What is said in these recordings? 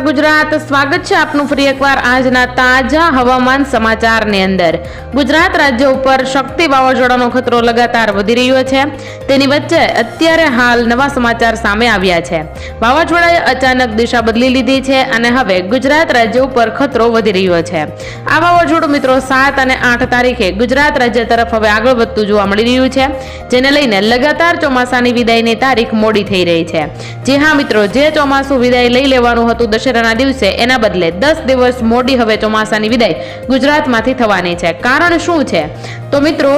ગુજરાત. સ્વાગત છે આપનું ફરી એકવાર આજના તાજા હવામાન સમાચારની અંદર. ગુજરાત રાજ્ય ઉપર શક્તિ વાવાઝોડાનો ખતરો લગાતાર વધી રહ્યો છે. તેની વચ્ચે અત્યારે હાલ નવા સમાચાર સામે આવ્યા છે. વાવાઝોડાએ અચાનક દિશા બદલી લીધી છે અને હવે ગુજરાત રાજ્ય ઉપર ખતરો વધી રહ્યો છે. આ વાવાઝોડું મિત્રો સાત અને આઠ તારીખે ગુજરાત રાજ્ય તરફ હવે આગળ વધતું જોવા મળી રહ્યું છે. જેને લઈને લગાતાર ચોમાસાની વિદાયની તારીખ મોડી થઈ રહી છે. જે હા મિત્રો, જે ચોમાસું વિદાય લઈ લેવાનું હતું દશેરાના દિવસે એના બદલે દસ દિવસ મોડી હવે ચોમાસાની વિદાય ગુજરાતમાંથી થવાની છે. કારણ શું છે? તો મિત્રો,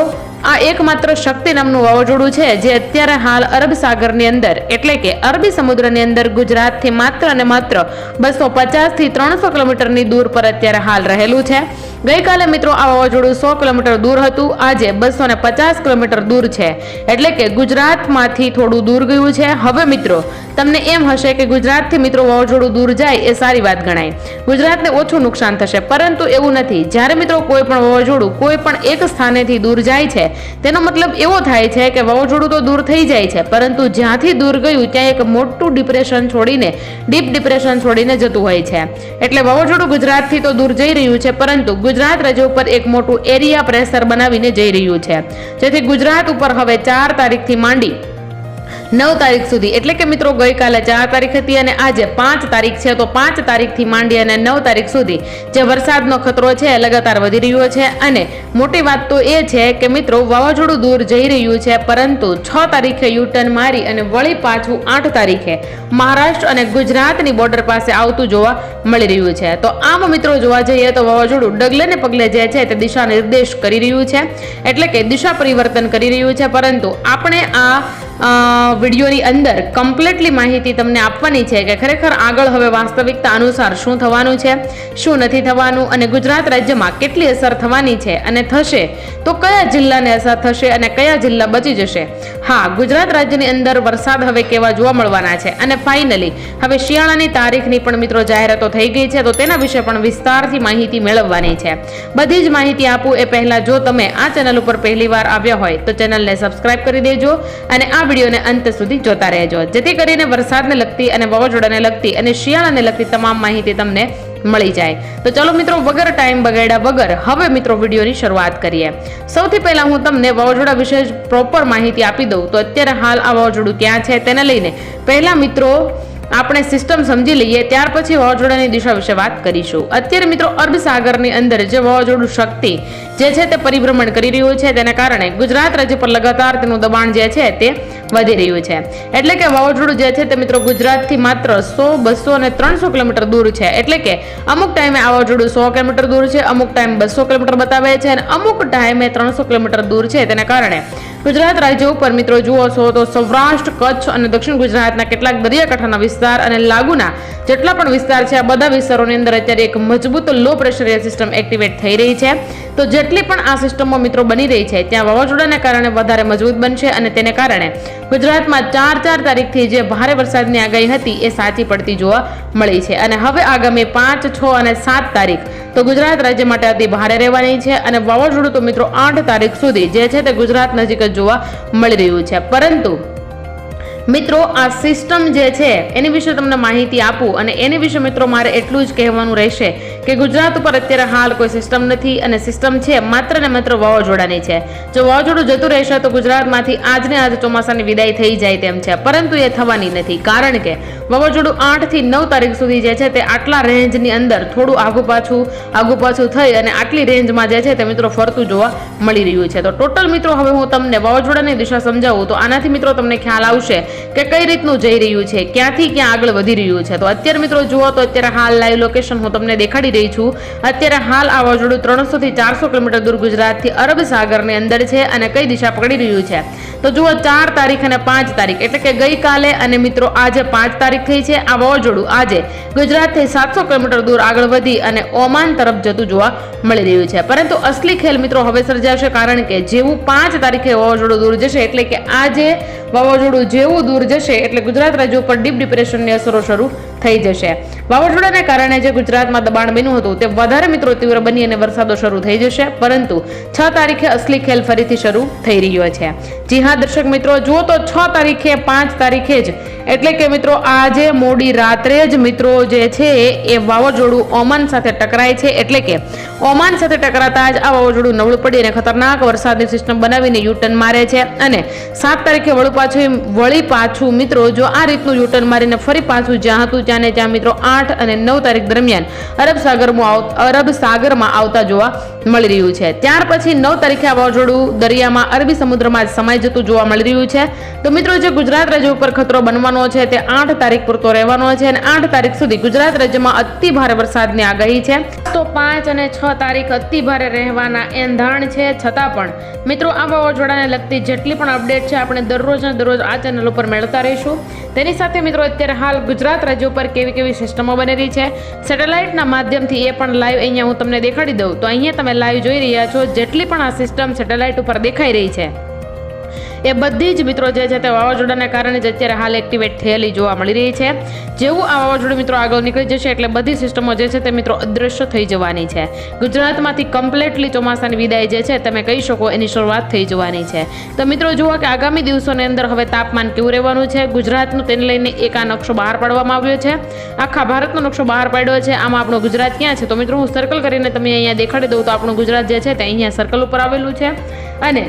આ એકમાત્ર શક્તિ નામનું વાવાઝોડું છે, જે અત્યારે હાલ અરબ સાગરની અંદર, એટલે કે અરબી સમુદ્રની અંદર ગુજરાતથી માત્ર અને માત્ર બસો પચાસથી ત્રણસો કિલોમીટરની દૂર પર અત્યારે હાલ રહેલું છે. ગઈકાલે મિત્રો, આ વાવાઝોડું સો કિલોમીટર દૂર હતું. આજે બસો ને પચાસ કિલોમીટર દૂર છે. એટલે કે ગુજરાતમાંથી થોડું દૂર ગયું છે. હવે મિત્રો તમને એમ હશે કે ગુજરાતથી મિત્રો વાવાઝોડું દૂર જાય એ સારી વાત ગણાય. ગુજરાતને ઓછું નુકસાન થશે, પરંતુ એવું નથી. જ્યારે મિત્રો કોઈ પણ વાવાઝોડું કોઈ પણ એક સ્થાનેથી દૂર જાય છે, તેનો મતલબ એવો થાય છે કે વાવાઝોડું તો દૂર થઈ જાય છે, પરંતુ જ્યાંથી દૂર ગયું ત્યાં એક મોટું ડિપ્રેશન છોડીને ડીપ ડિપ્રેશન છોડીને જતું હોય છે. એટલે વાવાઝોડું ગુજરાતથી તો દૂર જઈ રહ્યું છે, પરંતુ ગુજરાત રજૂ ઉપર એક મોટું એરિયા પ્રેશર બનાવીને જઈ રહ્યું છે. જેથી ગુજરાત ઉપર હવે ચાર તારીખથી માંડી નવ તારીખ સુધી. એટલે કે મિત્રો ગઈકાલે ચાર તારીખ હતી અને આજે પાંચ તારીખ છે. તો પાંચ તારીખથી માંડી અને નવ તારીખ સુધી જે વરસાદનો ખતરો છે લગાતાર વધી રહ્યો છે. અને મોટી વાત તો એ છે કે મિત્રો વાવાઝોડું દૂર જઈ રહ્યું છે, પરંતુ છ તારીખે યુટર્ન મારી અને વળી પાછું આઠ તારીખે મહારાષ્ટ્ર અને ગુજરાતની બોર્ડર પાસે આવતું જોવા મળી રહ્યું છે. તો આમ મિત્રો જોવા જઈએ તો વાવાઝોડું ડગલે ને પગલે જે છે તે દિશા નિર્દેશ કરી રહ્યું છે. એટલે કે દિશા પરિવર્તન કરી રહ્યું છે. પરંતુ આપણે આ વિડીયોની અંદર કમ્પ્લીટલી માહિતી તમને આપવાની છે કે ખરેખર આગળ હવે વાસ્તવિકતા અનુસાર શું થવાનું છે, શું નથી થવાનું અને ગુજરાત રાજ્યમાં કેટલી અસર થવાની છે અને થશે તો કયા જિલ્લાને અસર થશે અને કયા જિલ્લા બચી જશે? હા, ગુજરાત રાજ્યની અંદર વરસાદ હવે કેવા જોવા મળવાના છે અને ફાઇનલી હવે શિયાળાની તારીખની પણ મિત્રો જાહેરાતો થઈ ગઈ છે તો તેના વિશે પણ વિસ્તારથી માહિતી મેળવવાની છે. બધી જ માહિતી આપું એ પહેલાં જો તમે આ ચેનલ ઉપર પહેલી વાર આવ્યા હોય તો ચેનલને સબસ્ક્રાઇબ કરી દેજો અને આ વિડીયોને અંત સુધી જોતા રહેજો. જેથી કરીને વરસાદને લગતી અને વાવાઝોડાને લગતી અને શિયાળાને લગતી તમામ માહિતી તમને મળી જાય. તો ચાલો મિત્રો, વગર ટાઈમ બગાડ્યા વગર હવે મિત્રો વિડીયોની શરૂઆત કરીએ. સૌથી પહેલા હું તમને વાવાઝોડા વિશે પ્રોપર માહિતી આપી દઉં. તો અત્યારે હાલ આ વાવાઝોડું ક્યાં છે તેને લઈને પહેલા મિત્રો આપણે સિસ્ટમ સમજી લઈએ, ત્યાર પછી વાવાઝોડાની દિશા વિશે વાત કરીશું. અત્યારે મિત્રો અરબ સાગરની અંદર જે વાવાઝોડું શક્તિ જે છે તે પરિભ્રમણ કરી રહ્યું છે, તેના કારણે ગુજરાત રાજ્ય પર લગાતાર તેનું દબાણ જે છે તે વધી રહ્યું છે. એટલે કે વાવાઝોડું જે છે તે મિત્રો ગુજરાતથી માત્ર સો, બસો અને ત્રણસો કિલોમીટર દૂર છે. એટલે કે અમુક ટાઈમે આ વાવાઝોડું સો કિલોમીટર દૂર છે, અમુક ટાઈમ બસો કિલોમીટર બતાવે છે અને અમુક ટાઈમે ત્રણસો કિલોમીટર દૂર છે. તેના કારણે ગુજરાત રાજ્ય ઉપર મિત્રો જુઓ છો તો સૌરાષ્ટ્ર, કચ્છ અને દક્ષિણ ગુજરાતના કેટલાક દરિયાકાંઠાના વિસ્તાર અને લાગુના જેટલા પણ વિસ્તાર છે, આ બધા વિસ્તારોની અંદર અત્યારે એક મજબૂત લો પ્રેશર સિસ્ટમ એક્ટિવેટ થઈ રહી છે. તો જેટલી પણ આ સિસ્ટમો મિત્રો બની રહી છે, ત્યાં વાવાઝોડાને કારણે વધારે મજબૂત બનશે અને તેને કારણે ગુજરાતમાં ચાર ચાર તારીખથી જે ભારે વરસાદની આગાહી હતી, એ સાચી પડતી જોવા મળી છે. અને હવે આગામી પાંચ, છ અને સાત તારીખ તો ગુજરાત રાજ્ય માટે અતિ ભારે રહેવાની છે અને વાવાઝોડું તો મિત્રો આઠ તારીખ સુધી જે છે તે ગુજરાત નજીક જ જોવા મળી રહ્યું છે. પરંતુ મિત્રો, આ સિસ્ટમ જે છે, એની વિશે તમને માહિતી આપું અને એની વિશે મિત્રો મારે એટલું જ કહેવાનું રહેશે કે ગુજરાત ઉપર અત્યારે હાલ કોઈ સિસ્ટમ નથી અને સિસ્ટમ છે માત્ર ને માત્ર વાવાઝોડાની છે. જો વાવાઝોડું જતું રહેશે તો ગુજરાતમાંથી આજને આજ ચોમાસાની વિદાય થઈ જાય તેમ છે. પરંતુ એ થવાની નથી. કારણ કે વાવાઝોડું આઠથી નવ તારીખ સુધી જે છે તે આટલા રેન્જની અંદર થોડું આગુ પાછું આગુ પાછું થઈ અને આટલી રેન્જમાં જે છે તે મિત્રો ફરતું જોવા મળી રહ્યું છે. તો ટોટલ મિત્રો હવે હું તમને વાવાઝોડાની દિશા સમજાવું તો આનાથી મિત્રો તમને ખ્યાલ આવશે કે કઈ રીતનું જઈ રહ્યું છે, ક્યાંથી ક્યાં આગળ વધી રહ્યું છે. તો અત્યારે મિત્રો જુઓ તો અત્યારે હાલ લાઈવ લોકેશન હું તમને દેખાડી રહી છું. અત્યારે હાલ આ વાવાઝોડું ત્રણસો થી ચારસો કિલોમીટર દૂર ગુજરાતથી અરબ સાગરની અંદર છે અને કઈ દિશા પકડી રહ્યું છે? તો જુઓ, ચાર તારીખ અને પાંચ તારીખ. એટલે કે ગઈકાલે અને મિત્રો આજે પાંચ તારીખ થઈ છે. આ વાવાઝોડું આજે ગુજરાતથી સાતસો કિલોમીટર દૂર આગળ વધી અને ઓમાન તરફ જતું જોવા મળી રહ્યું છે. પરંતુ અસલી ખેલ મિત્રો હવે સર્જાશે કારણ કે જેવું પાંચ તારીખે વાવાઝોડું દૂર જશે એટલે કે આજે વાવાઝોડું જેવું દૂર જશે એટલે ગુજરાત રાજ્ય ઉપર ડીપ ડિપ્રેશનની અસરો શરૂ થઈ જશે. વાવાઝોડાને કારણે જે ગુજરાતમાં દબાણ બન્યું હતું તે વધારે મિત્રો તીવ્ર બની અને વરસાદો શરૂ થઈ જશે. પરંતુ છ તારીખે અસલી ખેલ ફરીથી શરૂ થઈ રહ્યો છે. જી હા દર્શક મિત્રો જુઓ તો છ તારીખે પાંચ તારીખે જ એટલે કે મિત્રો, આજે મોડી રાત્રે જ મિત્રો જે છે એ વાવાઝોડું ઓમાન સાથે ટકરાય છે. એટલે કે ઓમાન સાથે ટકરાતા જ આ વાવાઝોડું નવળું પડી અને ખતરનાક વરસાદની સિસ્ટમ બનાવીને યુટર્ન મારે છે. અને સાત તારીખે વળું પાછું વળી પાછું મિત્રો, જો આ રીતનું યુટર્ન મારીને ફરી પાછું જ્યાં હતું ત્યાં ને ત્યાં મિત્રો, આઠ અને નવ તારીખ દરમિયાન અરબ સાગરમાં અરબ સાગરમાં આવતા જોવા મળી રહ્યું છે. ત્યાર પછી નવ તારીખે આ વાવાઝોડું દરિયામાં અરબી સમુદ્રમાં સમાઈ જતું જોવા મળી રહ્યું છે. તો મિત્રો, જે ગુજરાત રાજ્ય ઉપર ખતરો બનવાનો છે તે આઠ તારીખ પૂરતો રહેવાનો છે અને આઠ તારીખ સુધી ગુજરાત રાજ્યમાં અતિ ભારે વરસાદની આગાહી છે. તો પાંચ અને છ તારીખ અતિ ભારે રહેવાના એંધાણ છે. છતાં પણ મિત્રો આ વાવાઝોડાને લગતી જેટલી પણ અપડેટ છે આપણે દરરોજ ને દરરોજ આ ચેનલ ઉપર મેળવતા રહીશું. તેની સાથે મિત્રો અત્યારે હાલ ગુજરાત રાજ્ય ઉપર કેવી કેવી સિસ્ટમો બનેલી છે. સેટેલાઇટના માધ્યમથી એ પણ લાઈવ અહીંયા હું તમને દેખાડી દઉં. તો અહીંયા તમે લાઈવ જોઈ રહ્યા છો જેટલી પણ આ સિસ્ટમ સેટેલાઇટ ઉપર દેખાઈ રહી છે. એ બધી જ મિત્રો જે છે તે વાવાઝોડાને કારણે જ અત્યારે હાલ એક્ટિવેટ થયેલી જોવા મળી રહી છે. જેવું આ વાવાઝોડું મિત્રો આગળ નીકળી જશે એટલે બધી સિસ્ટમો જે છે તે મિત્રો અદૃશ્ય થઈ જવાની છે. ગુજરાતમાંથી કમ્પ્લેટલી ચોમાસાની વિદાય જે છે તમે કહી શકો એની શરૂઆત થઈ જવાની છે. તો મિત્રો જુઓ કે આગામી દિવસોની અંદર હવે તાપમાન કેવું રહેવાનું છે? ગુજરાતનું તેને લઈને એક આ નકશો બહાર પાડવામાં આવ્યો છે. આખા ભારતનો નકશો બહાર પાડ્યો છે. આમાં આપણો ગુજરાત ક્યાં છે? તો મિત્રો હું સર્કલ કરીને તમે અહીંયા દેખાડી દઉં તો આપણું ગુજરાત જે છે તે અહીંયા સર્કલ ઉપર આવેલું છે. અને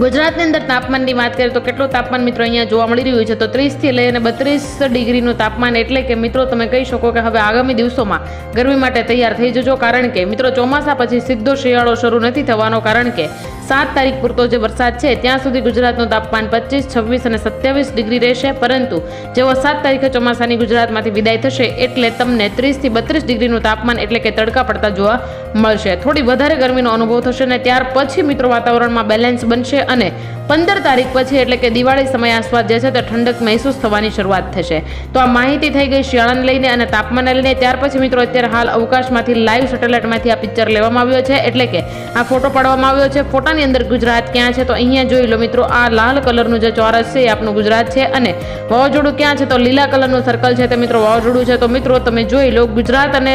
ગુજરાતની અંદર તાપમાનની વાત કરીએ તો કેટલું તાપમાન મિત્રો અહીંયા જોવા મળી રહ્યું છે? તો ત્રીસથી લઈને બત્રીસ ડિગ્રીનું તાપમાન એટલે કે મિત્રો તમે કહી શકો કે હવે આગામી દિવસોમાં ગરમી માટે તૈયાર થઈ જજો. કારણ કે મિત્રો ચોમાસા પછી સીધો શિયાળો શરૂ નથી થવાનો. કારણ કે સાત તારીખ પૂરતો જે વરસાદ છે, ત્યાં સુધી ગુજરાતનું તાપમાન પચીસ, છવ્વીસ અને સત્યાવીસ ડિગ્રી રહેશે. પરંતુ જેવો સાત તારીખે ચોમાસાની ગુજરાતમાંથી વિદાય થશે, એટલે તમને ત્રીસથી બત્રીસ ડિગ્રીનું તાપમાન એટલે કે તડકા પડતા જોવા મળશે. થોડી વધારે ગરમીનો અનુભવ થશે અને ત્યાર પછી મિત્રો વાતાવરણમાં બેલેન્સ બનશે અને પંદર તારીખ પછી એટલે કે દિવાળી સમય આસપાસ જે છે તે ઠંડક મહેસૂસ થવાની શરૂઆત થશે. તો આ માહિતી થઈ ગઈ શિયાળાને લઈને અને તાપમાનને લઈને. ત્યાર પછી મિત્રો અત્યારે હાલ અવકાશમાંથી લાઈવ સેટેલાઇટમાંથી આ પિક્ચર લેવામાં આવ્યો છે. એટલે કે આ ફોટો પાડવામાં આવ્યો છે. ફોટાની અંદર ગુજરાત ક્યાં છે તો અહીંયા જોઈ લો મિત્રો, આ લાલ કલરનું જે ચોરસ છે એ આપણું ગુજરાત છે અને વાવાઝોડું ક્યાં છે તો લીલા કલરનું સર્કલ છે તે મિત્રો વાવાઝોડું છે. તો મિત્રો તમે જોઈ લો ગુજરાત અને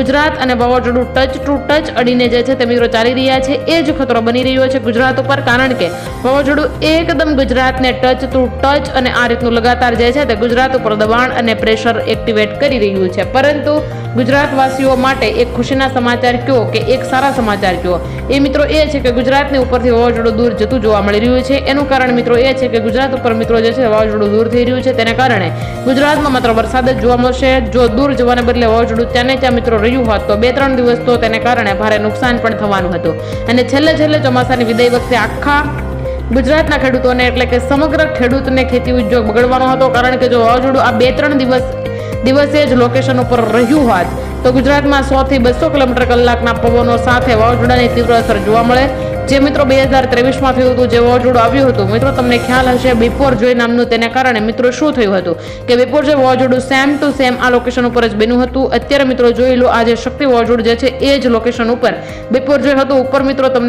ગુજરાત અને વાવાઝોડું ટચ ટુ ટચ અડીને જે છે તે મિત્રો ચાલી રહ્યા છે. એ જ ખતરો બની રહ્યો છે ગુજરાત ઉપર, કારણ કે વાવાઝોડું એકદમ ગુજરાતને ટચ ટુ ટચ અને આ રીતનું લગાતાર જે છે. તે ગુજરાત ઉપર દબાણ અને પ્રેશર એક્ટિવેટ કરી રહ્યું છે. પરંતુ ગુજરાતવાસીઓ માટે એક ખુશીના સમાચાર કયો કે એક સારા સમાચાર કયો? એ મિત્રો એ છે કે ગુજરાતની ઉપરથી વાવાઝોડું દૂર જતું જોવા મળી રહ્યું છે. એનું કારણ મિત્રો એ છે કે ગુજરાત ઉપર મિત્રો જે છે વાવાઝોડું દૂર થઈ રહ્યું છે. તેને કારણે ગુજરાતમાં માત્ર વરસાદ જ જોવા મળશે. જો દૂર જવાને બદલે વાવાઝોડું ત્યાં ત્યાં મિત્રો રહ્યું હોત, તો બે ત્રણ દિવસ તો તેને કારણે ભારે નુકસાન પણ થવાનું હતું. અને છેલ્લે છેલ્લે ચોમાસાની વિદાય વખતે આખા ગુજરાતના ખેડૂતોને એટલે કે સમગ્ર ખેડૂતને ખેતી ઉદ્યોગ બગડવાનો હતો. કારણ કે જો વાવાઝોડું આ બે ત્રણ દિવસ, દિવસે જ લોકેશન ઉપર રહ્યું હોત, તો ગુજરાતમાં સોથી બસો કિલોમીટર કલાકના પવનો સાથે વાવાઝોડાની તીવ્ર અસર જોવા મળે. જે મિત્રો બે હજાર ત્રેવીસમાં થયું હતું, જે વાવાઝોડું આવ્યું હતું, મિત્રો તમને ખ્યાલ હશે બિપોર જોઈ નામનું તેને કારણે મિત્રો શું થયું હતું? કે બિપોર જે વાવાઝોડું સેમ ટુ સેમ આ લોકેશન ઉપર જ બન્યું હતું. અત્યારે મિત્રો જોઈ લો, આ જે શક્તિ વાવાઝોડું જે છે, એ જ લોકેશન ઉપર. બિપોર જોઈ હતું. ઉપર મિત્રો તમને